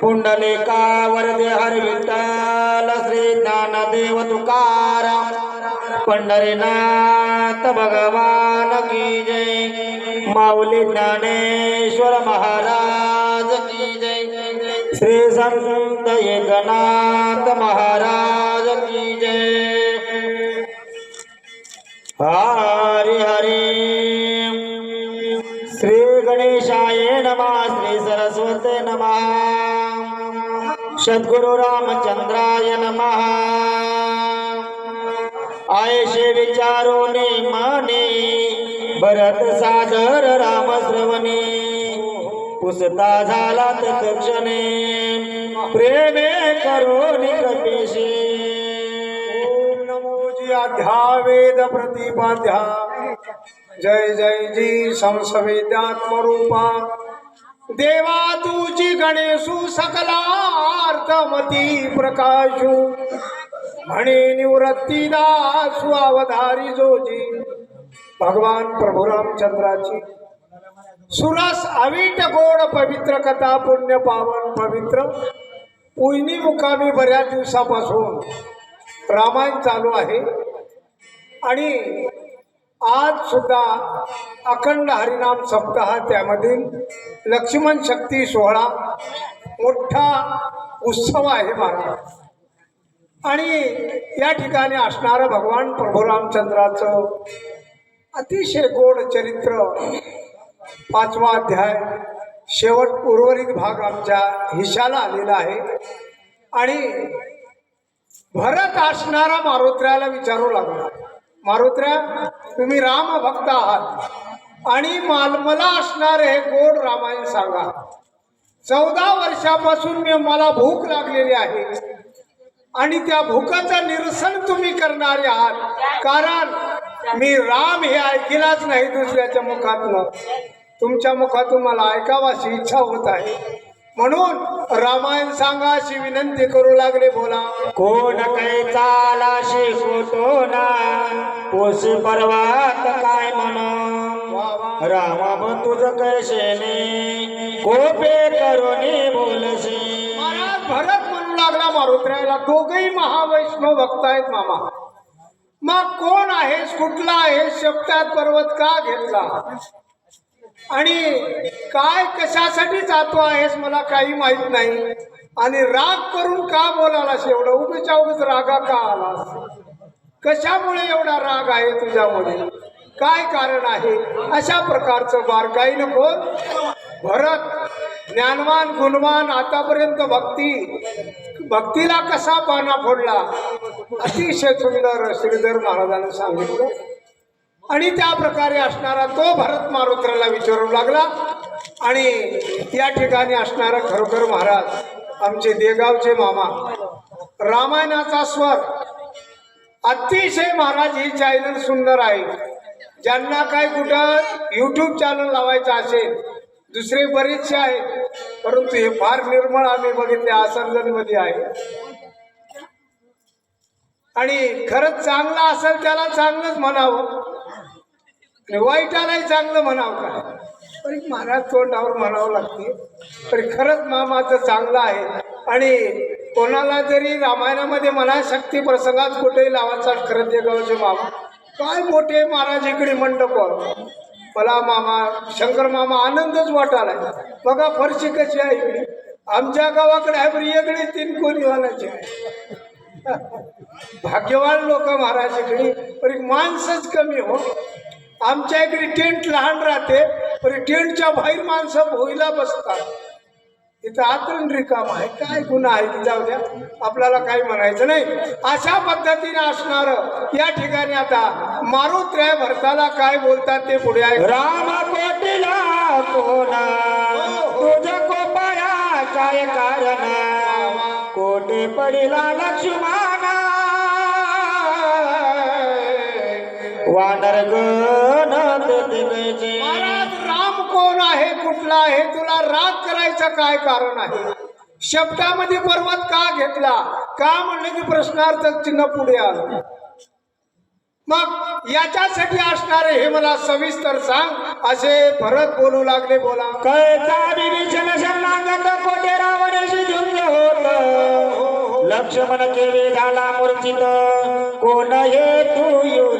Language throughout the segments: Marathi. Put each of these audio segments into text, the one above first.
पुंडलिका वरदे हर विठ्ठल श्री ज्ञानदेव तुकाराम पंढरीनाथ भगवान की जय माऊली ज्ञानेश्वर महाराज की जय श्री संत एकनाथ महाराज की जय. हरी हरी नमा श्री सरस्वते नमः। सद्गुरु रामचंद्राय नमः। आयशे विचारो ने माने भरत सादर राम श्रवणे पुसता झाला तत्क्षणे प्रेमे करो निकपेशे ओम नमोजी अध्या वेद जय जय जी संसवेद्यात्मरूपा देवा तुझी गणेशू सकलार्थमती प्रकाशू. म्हणे निवृत्ती दासु अवधारी जोजी. भगवान प्रभू रामचंद्राची. सुरस अवीट गोड पवित्र कथा पुण्य पावन पवित्र. उयनी मुकामी बऱ्याच दिवसापासून रामायण चालू आहे. आणि आज सुद्धा अखंड हरिनाम सप्ताह त्यामधील लक्ष्मण शक्ती सोहळा मोठा उत्सव आहे महाराज आणि या ठिकाणी असणारं भगवान प्रभू रामचंद्राचं अतिशय गोड चरित्र पाचवा अध्याय शेवट उर्वरित भाग आमच्या हिशाला आलेला आहे. आणि भरत असणारा मारुत्र्याला विचारू लागला. मारुत्र्या तुम्ही राम भक्त आहात. आणि माल मला असणार हे गोड रामायण सांगा. चौदा वर्षापासून मी मला भूक लागलेली आहे. आणि त्या भूकाचं निरसन तुम्ही करणारे आहात. कारण मी राम हे ऐकलाच नाही दुसऱ्याच्या मुखातनं. तुमच्या मुखातून मला ऐकावाशी इच्छा होत आहे. म्हणून रामायण सांगा अशी विनंती करू लागले बोला कोण काय चाला शिकवतो ना पोस पर्वात काय म्हण? रामा तुझ कैशेने कोपे करुणी बोलसे भरत म्हणू लागला मारुत्र्याला दोघही महावैष्णव भक्त आहेत मामा. मग कोण आहेस कुठला आहेस शब्दात पर्वत का घेतला? आणि काय कशासाठी जातो आहेस मला काही माहीत नाही. आणि राग करून का बोलालास एवढं? उगीच्या उगीच रागा का आलास? कशामुळे एवढा राग आहे तुझ्यामध्ये? काय कारण आहे? अशा प्रकारचं बारकाईनं नको. भरत ज्ञानवान गुणवान आतापर्यंत भक्ती. भक्तीला कसा पाना फोडला? अतिशय सुंदर श्रीधर महाराजांनी सांगितलं. आणि त्या प्रकारे असणारा तो भरत मारुत्राला विचारू लागला. आणि या ठिकाणी असणारा खरोखर महाराज आमचे देगावचे मामा रामायणाचा स्वर अतिशय महाराज ही चॅनल सुंदर आहे. ज्यांना काय कुठं युट्यूब चॅनल लावायचं असेल दुसरे बरेचसे आहेत परंतु हे फार निर्मळ आम्ही बघितले आसर्जन आहे. आणि खरंच चांगलं असेल त्याला चांगलंच म्हणावं. वाईटालाही चांगलं म्हणावं काय तरी महाराज तोंडावर म्हणावं लागते. तरी खरंच मामाचं चांगलं आहे. आणि कोणाला जरी रामायणामध्ये म्हणा शक्ती प्रसंगात कुठेही लावायचा खरंच देगावचे मामा. काय मोठे महाराज इकडे मंडप मला मामा शंकर मामा आनंदच वाटालाय बघा फरशी कशी आहे इकडे. आमच्या गावाकडे आहे बरं वेगळी तीन कोणी वालाची आहे. भाग्यवान लोक महाराज इकडे. पण माणसंच कमी हो. आमच्या इकडे टेंट लहान राहते पण टेंटच्या बाहेर माणसं भोईला बसतात. इथं आतून रिकाम आहे. काय गुन्हा आहे की जाऊ द्या. आपल्याला काही म्हणायचं नाही. अशा पद्धतीने असणार या ठिकाणी आता मारुत्र्य भरताला काय बोलतात ते पुढे आहे राम कोटीला कोणा तुझ कोपाया काय कारण कोटे पडिला लक्ष्मणा वानर गण महाराज राम कोण आहे कुठला आहे तुला राग करायचं काय कारण आहे? शब्दामध्ये पर्वत का घेतला? का म्हणलं की प्रश्नार्थक चिन्ह पुढे आलं? मग याच्यासाठी असणारे हे मला सविस्तर सांग. असे भरत बोलू लागले बोला. कैचा विभीषण शरणागत कोटे रावणाशी झुंज होत. लक्ष्मण केवे झाला मूर्छित. कोण हे तू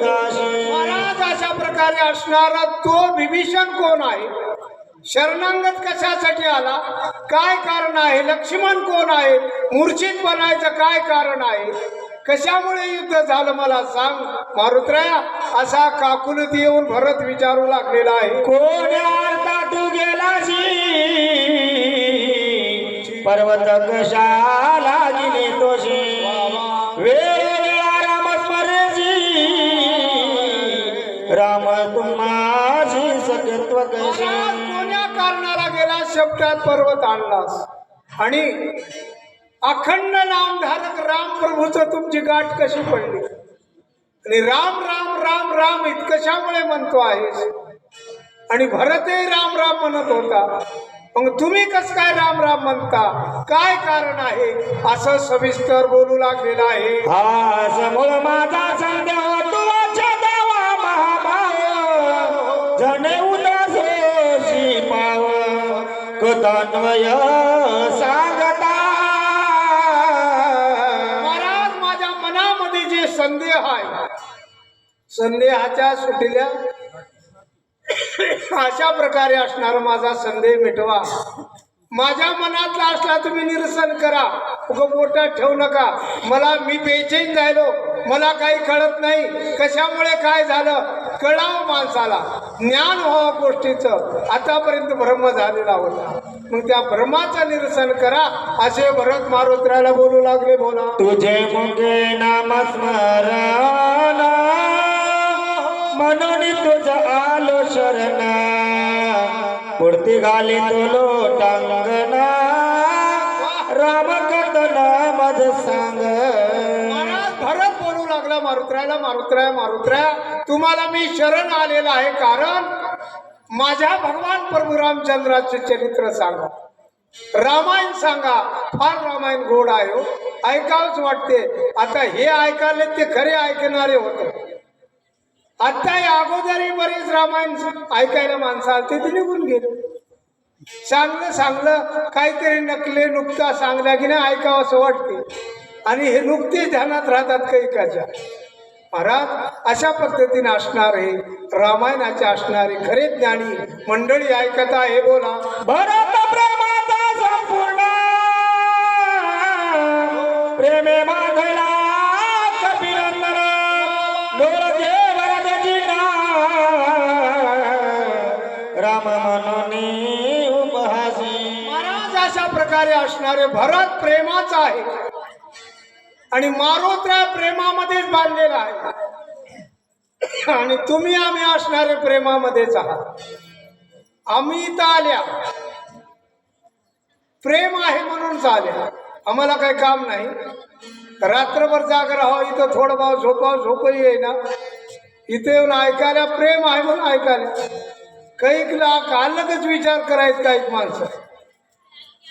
अशा प्रकारे असणारा तो विभीषण कोण आहे? शरणांगत कशासाठी आला? काय कारण आहे? लक्ष्मण कोण आहे? मूर्छित बनायचं काय कारण आहे? कशामुळे युद्ध झालं मला सांग? मारुतराया असा काकुलती येऊन भरत विचारू लागलेला आहे. कोण तू गेलाशी? पर्वत कशाला गेले तोशी. तुम्हाशी सत्यत्व कशी कोण्या कारणाला गेला? शेपटात पर्वत आणलास. आणि अखंड नामधारक राम प्रभूच तुमची गाठ कशी पडली? आणि राम राम राम राम इतकशामुळे म्हणतो आहेस. आणि भरतही राम राम म्हणत होता. मग तुम्ही कस काय राम राम म्हणता? काय कारण आहे? असं सविस्तर बोलू लागलेलं आहे. हा समोर माझा कथान्वय सांगता. महाराज माझ्या मनामध्ये जे संदेह आहे संदेहाच्या सुटल्या अशा प्रकारे असणार माझा संदेह मिटवा. माझ्या मनातला असला तुम्ही निरसन करा. उगं पोटात ठेवू नका. मला मी बेचैन झालो. मला काही कळत नाही. कशामुळे काय झालं? कळावं माणसाला. ज्ञान व्हावं गोष्टीचं. आतापर्यंत भ्रम झालेला होता. मग त्या भ्रमाचं निरसन करा असे भरत मारुत्राला बोलू लागले बोला. तुझे मुखे नामस्मरण म्हणून तुझ आलो शरण मूर्ती घाली तुलो टांगणा राम कथन मज सांग. भरत बोलू लागला मारुत्राला मारुत्राया मारुत्राया तुम्हाला मी शरण आलेला आहे कारण माझ्या भगवान प्रभू रामचंद्राचे चरित्र सांगा. रामायण सांगा. फार रामायण गोड आहे हो. ऐकावंच वाटते. आता हे ऐकायले ते खरे ऐकणारे होते. आता या अगोदरही बरेच रामायण ऐकायला माणसं आलते ते निघून गेले. चांगलं चांगलं काहीतरी नकले नुकता सांगल्या की नाही ऐकावं असं वाटते. आणि हे नुकतेच ध्यानात राहतात कैकाच्या महाराज अशा पद्धतीने असणारे रामायणाचे असणारे खरे ज्ञानी मंडळी ऐकत आहे बोला. भरत प्रेमाचा संपूर्ण प्रेमे राम उपहासी. महाराज अशा प्रकारे असणारे भरत प्रेमाचा आहे. आणि मारोत्रा प्रेमामध्येच बांधलेला आहे. आणि तुम्ही आम्ही असणारे प्रेमामध्येच आहात. आम्ही इथं आल्या. प्रेम आहे म्हणून चाल्या आम्हाला काही काम नाही. रात्रभर जाग राहावं इथं थोडं भाव झोपाव झोपही येईना. इथे येऊन ऐकायला प्रेम आहे म्हणून ऐकायला. कैक लाख अलगच विचार करायचं काही माणसं.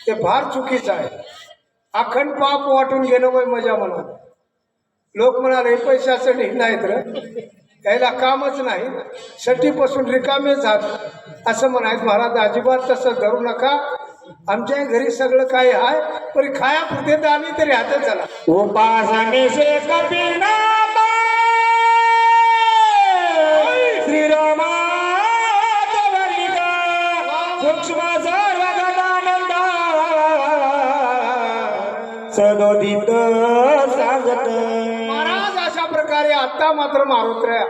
ते फार चुकीचं आहे. अखंड पाप वाटून घेणं वय मजा म्हणा लोक म्हणाले हे पैशासाठी नाहीत र. यायला कामच नाही. सटीपासून रिकामे जात असं म्हणायत महाराज अजिबात तसं धरू नका. आमच्या घरी सगळं काही आहे पण तर आम्ही तरी हातात झाला. उपासने श्रीरामा सूक्ष्म सदोदित सांगत. महाराज अशा प्रकारे आता मात्र मारुत्र्या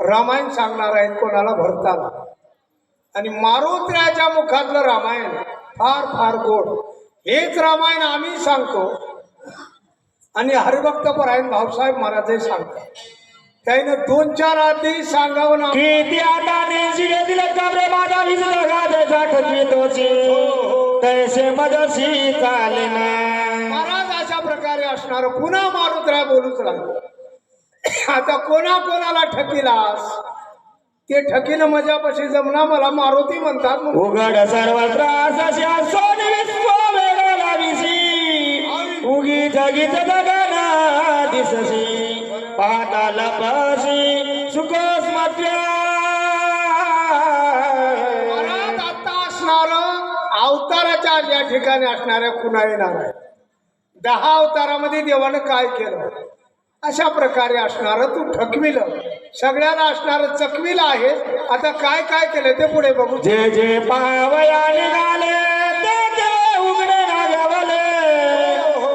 रामायण सांगणार आहेत कोणाला भरताला आणि मारुत्र्याच्या मुखातलं रामायण फार फार गोड. हेच रामायण आम्ही सांगतो. आणि हरिभक्त परायण भाऊसाहेब महाराजही सांगतात. त्यानं दोन चार आधी सांगावं ना. किती आता नेशिगे दिले माझा तोची तैसे महाराज ठिकाणी असणार पुन्हा मारुतराव बोलूच लागलो आता कोणा कोणाला ठकिलास? ते ठकीन मजापाशी जमना मला मारुती म्हणतात उघड सर्व उगी जगीत जगना दिससी पाताला पाशी सुकोस मात्या. आता असणार अवताराच्या या ठिकाणी असणाऱ्या कुणा येणार आहे दहा अवतारामध्ये देवानं काय केलं? अशा प्रकारे असणार तू ठकविलं. सगळ्याला असणार चकविलं आहे. आता काय काय केलं ते पुढे बघू. जे जे पावया निघाले ते ते उघडे नागवले.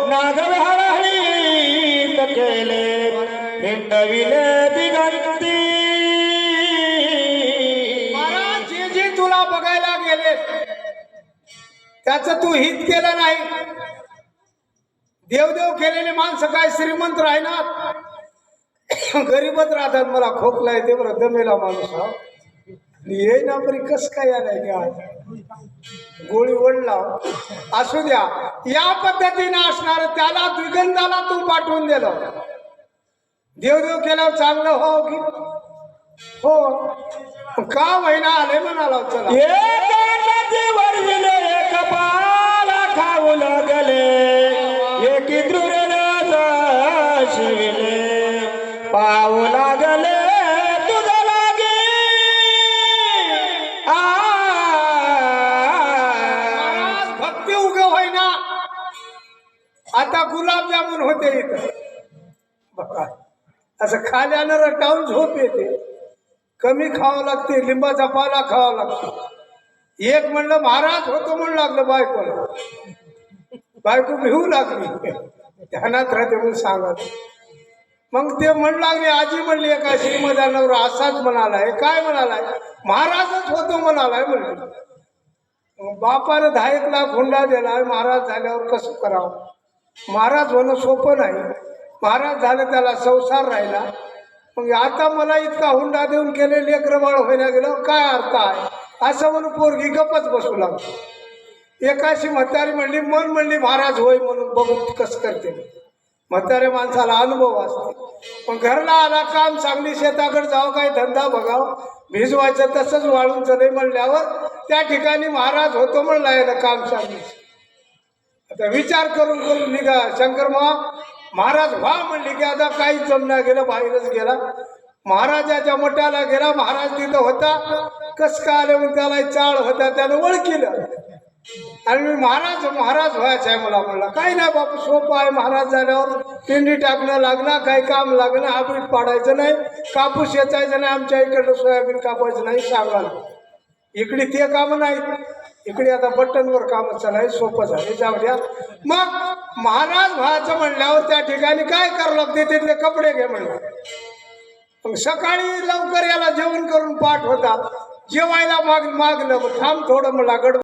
नागवे हळहळीत केले. हिंडविले दिगंती महाराज जे जे तुला बघायला गेले त्याच तू हित केलं नाही. देवदेव केलेले माणसं काय श्रीमंत राहणार? गरीबच राहतात मला खोकला येते बरं दमेला माणूस हा. ये ना परी कस काय आलाय का गोळी ओढला. असू द्या या पद्धतीने असणार त्याला द्विगंधाला तू पाठवून दिलं. देवदेव केल्यावर चांगलं हो की? हो. का महिना आले म्हणाला चला. पाहू लागले तुझा लागे. आ. भक्ती उग होईना. आता गुलाबजामुन होते इथं. बघा असं खाल्यानं रटावून झोप येते. कमी खावं लागते लिंबाचा पाला खावा लागतो. एक म्हणलं महाराज होतो म्हणून लागलं बायकोला. बायको भिवू लागली. ध्यानात राहते म्हणून सांगा मग ते म्हणू लागले आजी म्हणली एका श्रीमदा नवरा असाच म्हणालाय काय म्हणालाय? महाराजच होतो म्हणालाय म्हणली. बापानं दहा एक लाख हुंडा दिला महाराज झाल्यावर कसं करावं? महाराज होणं सोपं नाही. महाराज झालं त्याला संसार राहिला. मग आता मला इतका हुंडा देऊन गेले लेकरबाळ व्हायला गेलं काय अर्थ आहे? असं म्हणून पोरगी गपच बसू लागतो एकाशी म्हातारी म्हणली मन म्हणली महाराज होय म्हणून बघून कसं करते. म्हाताऱ्या माणसाला अनुभव असते. पण घरला आला काम सांगली शेताकडे जावं काय धंदा बघावं भिजवायचं तसंच वाळून चले म्हणल्यावर त्या ठिकाणी महाराज होतो म्हणला याला काम सांगली आता विचार करून करून निघा शंकर महाराज व्हा म्हणली की आता काही जमना गेलं बाहेरच गेला. महाराजाच्या मठाला गेला महाराज तिथं होता. कस का आले म्हणून त्याला चाळ होता त्यानं ओळखिलं. आणि मी महाराज महाराज व्हायचं आहे मला म्हणला. काही नाही बापू सोपं आहे महाराज झाल्यावर. पिंडी टाकणं लागणार काही काम लागणं हाबरीत पाडायचं नाही. कापूस येचायचं नाही आमच्या इकडलं सोयाबीन कापायचं नाही सांगायला इकडे ते कामं नाहीत. इकडे आता बटनवर कामं चालाय सोपं झाले जाऊ द्या. मग महाराज व्हायचं म्हणल्यावर त्या ठिकाणी काय करावं लागते? तिथले कपडे घे म्हणलं. मग सकाळी लवकर याला जेवण करून पाठ होता जेवायला माग मागलं मग थांब थोडं मला गड